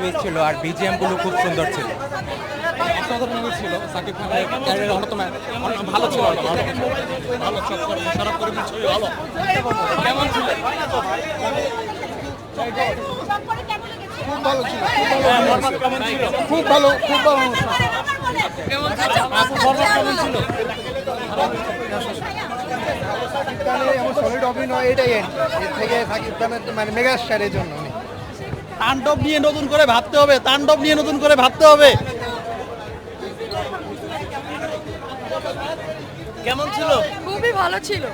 Twist ছিল আর বিজিএমগুলো খুব সুন্দর ছিল। ভালো খুব ভালো খুব ভালো খুব ভালো ছিল এমন এটাই এর থেকে সাকিব খানের মানে মেগা স্টার এই জন্য তাণ্ডব নিয়ে নতুন করে ভাবতে হবে তাণ্ডব নিয়ে নতুন করে ভাবতে হবে। কেমন ছিল? খুবই ভালো ছিল।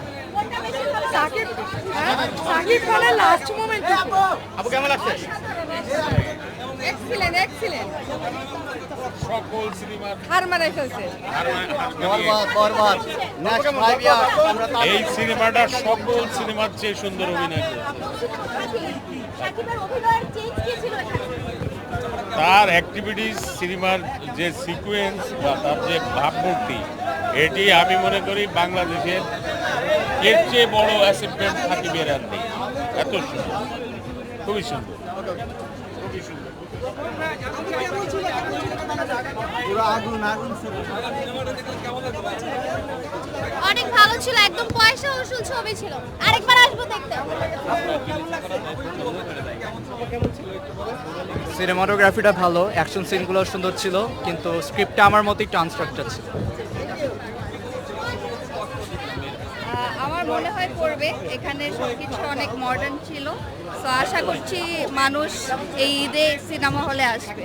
সাকিব হ্যাঁ, সাকিব খানের লাস্ট মোমেন্ট আপু কেমন লাগছে? এক্সিলেন্ট এক্সিলেন্ট সকল সিনেমার হার ফেলছে। বরবাদ বরবাদ। এই সিনেমাটা সকল সিনেমার চেয়ে সুন্দর অভিনয় করেছে। সাকিবের অভিনয়ের চেঞ্জ কি ছিল এখানে তার অ্যাক্টিভিটিস সিনেমার যে সিকোয়েন্স বা তার যে ভাবমূর্তি এটি আমি মনে করি বাংলাদেশের এর চেয়ে বড় অ্যাচিভমেন্ট সাকিবের আর নেই এত সুন্দর। খুবই সুন্দর। অনেক ভালো ছিল একদম পয়সা উসুল ছবি ছিল। আরেকবার আসব দেখতে। সিনেমাটোগ্রাফিটা ভালো অ্যাকশন সিনগুলো সুন্দর ছিল কিন্তু স্ক্রিপ্টটা আমার মতো একটু আনস্ট্রাকচার ছিল। আমার মনে হয় পড়বে। এখানে সবকিছু অনেক মডার্ন ছিল। তো আশা করছি মানুষ এই ঈদে সিনেমা হলে আসবে।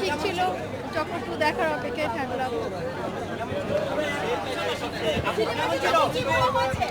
ঠিক ছিল। চক্র টু দেখার অপেক্ষায় থাকলাম। সিনেমা হয়েছে